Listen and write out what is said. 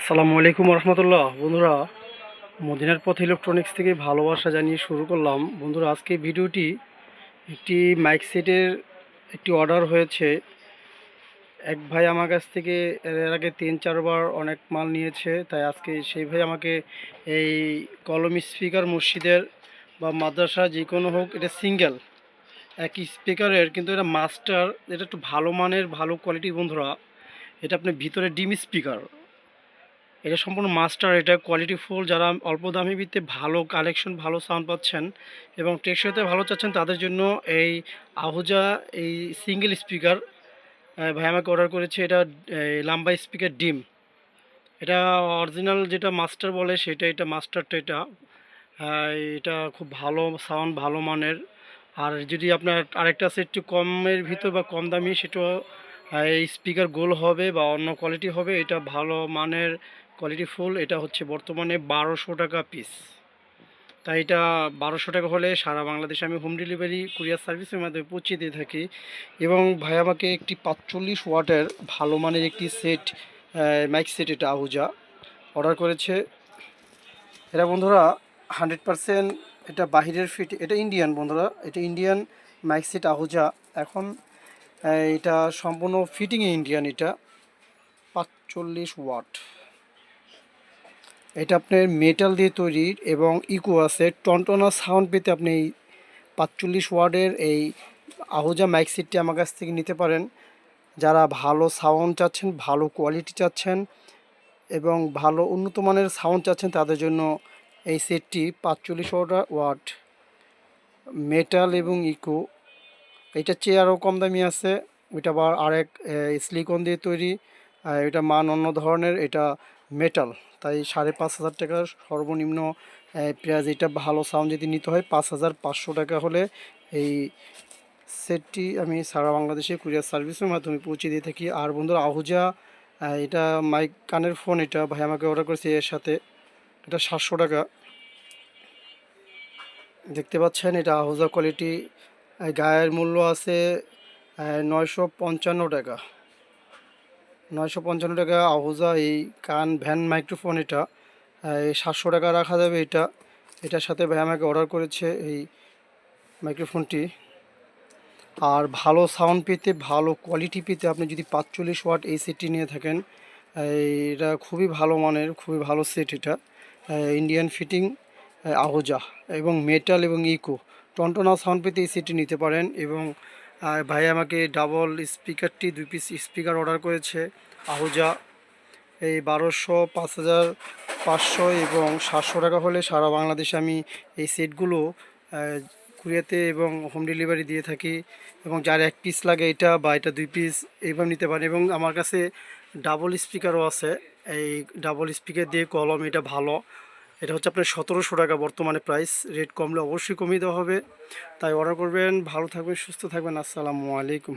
আসসালামু আলাইকুম রহমতুল্লাহ বন্ধুরা, মদিনার পথ ইলেকট্রনিক্স থেকে ভালোবাসা জানিয়ে শুরু করলাম। বন্ধুরা, আজকে ভিডিওটি একটি মাইক সেটের একটি অর্ডার হয়েছে। এক ভাই আমার কাছ থেকে এর আগে তিন চারবার অনেক মাল নিয়েছে। তাই আজকে সেই ভাই আমাকে এই কলম স্পিকার মসজিদের বা মাদ্রাসা যে কোনো হোক, এটা সিঙ্গেল এক স্পিকারের কিন্তু এটা মাস্টার এটা একটু ভালো মানের, ভালো কোয়ালিটির বন্ধুরা। এটা আপনার ভিতরে ডিম স্পিকার এটা সম্পূর্ণ মাস্টার, এটা কোয়ালিটি ফুল যারা অল্প দামি ভিত্তিতে ভালো কালেকশন ভালো সাউন্ড পাচ্ছেন এবং টেকসইতে ভালো চাচ্ছেন, তাদের জন্য এই আহুজা এই সিঙ্গেল স্পিকার ভাই আমাকে অর্ডার করেছে, এটা লাম্বা স্পিকার ডিম। এটা অরিজিনাল যেটা মাস্টার বলে, সেটা এটা মাস্টারটা এটা। এটা খুব ভালো সাউন্ড ভালো মানের। আর যদি আপনার আরেকটা আছে একটু কমের ভিতর বা কম দামি সেটা এই স্পিকার গোল হবে বা অন্য কোয়ালিটি হবে, এটা ভালো মানের কোয়ালিটি ফুল এটা হচ্ছে বর্তমানে বারোশো টাকা পিস তাই এটা বারোশো টাকা হলে সারা বাংলাদেশে আমি হোম ডেলিভারি কুরিয়ার সার্ভিসের মাধ্যমে পৌঁছে দিয়ে থাকি এবং ভাই আমাকে একটি পাঁচচল্লিশ ওয়াটের ভালো মানের একটি সেট মাইক সেট এটা আহুজা অর্ডার করেছে। এটা বন্ধুরা হান্ড্রেড পারসেন্ট এটা বাহিরের ফিট এটা ইন্ডিয়ান বন্ধুরা, এটা ইন্ডিয়ান মাইক সেট আহুজা। এখন এটা সম্পূর্ণ ফিটিং ইন্ডিয়ান এটা। পাঁচচল্লিশ ওয়াট। এটা আপনার মেটাল দিয়ে তৈরি এবং ইকো আছে। টনটনা সাউন্ড পেতে আপনি এই পাঁচচল্লিশ ওয়ার্ডের এই আহুজা মাইক সেটটি আমার কাছ থেকে নিতে পারেন। যারা ভালো সাউন্ড চাচ্ছেন, ভালো কোয়ালিটি চাচ্ছেন এবং ভালো উন্নত মানের সাউন্ড চাচ্ছেন, তাদের জন্য এই সেটটি পাঁচচল্লিশ ওয়াট। মেটাল এবং ইকো এটা চেয়ে আরও কম দামি আছে। ওইটা আবার আরেক স্লিকন দিয়ে তৈরি। এটা মান অন্য ধরনের, এটা মেটাল তাই সাড়ে পাঁচ হাজার টাকার সর্বনিম্ন প্রাইস এটা ভালো সাউন্ড যদি নিতে হয়, পাঁচ হাজার পাঁচশো টাকা হলে এই সেটটি আমি সারা বাংলাদেশে কুরিয়ার সার্ভিসের মাধ্যমে পৌঁছে দিয়ে থাকি। আর বন্ধুরা, আহুজা এটা মাইক কানের ফোন এটা ভাই আমাকে অর্ডার করেছে এর সাথে। এটা সাতশো টাকা। দেখতে পাচ্ছেন, এটা আহুজা কোয়ালিটি গায়ের মূল্য আছে নয়শো পঞ্চান্ন টাকা। নয়শো পঞ্চান্ন টাকা আহুজা, এই কান ভ্যান মাইক্রোফোন এটা। সাতশো টাকা রাখা যাবে এটা। এটার সাথে ভাই আমাকে অর্ডার করেছে এই মাইক্রোফোনটি। আর ভালো সাউন্ড পেতে, ভালো কোয়ালিটি পেতে আপনি যদি পাঁচচল্লিশ ওয়াট এই সেটটি নিয়ে থাকেন এটা খুবই ভালো মানের, খুবই ভালো সেট এটা। ইন্ডিয়ান ফিটিং আহুজা এবং মেটাল এবং ইকো টনটনা সাউন্ড পেতে এই সেটটি নিতে পারেন এবং ভাই আমাকে ডাবল স্পিকারটি দুই পিস স্পিকার অর্ডার করেছে, আহুজা। এই বারোশো পাঁচ হাজার পাঁচশো এবং সাতশো টাকা হলে সারা বাংলাদেশে আমি এই সেটগুলো কুরিয়াতে এবং হোম ডেলিভারি দিয়ে থাকি এবং যার এক পিস লাগে এটা বা এটা দুই পিস এইভাবে নিতে পারেন এবং আমার কাছে ডাবল স্পিকারও আছে। এই ডাবল স্পিকার দিয়ে কলম, এটা ভালো। এটা হচ্ছে আপনার সতেরোশো টাকা বর্তমানে প্রাইস রেট কমলে অবশ্যই কমিয়ে দেওয়া হবে। তাই অর্ডার করবেন। ভালো থাকবেন, সুস্থ থাকবেন। আসসালামু আলাইকুম।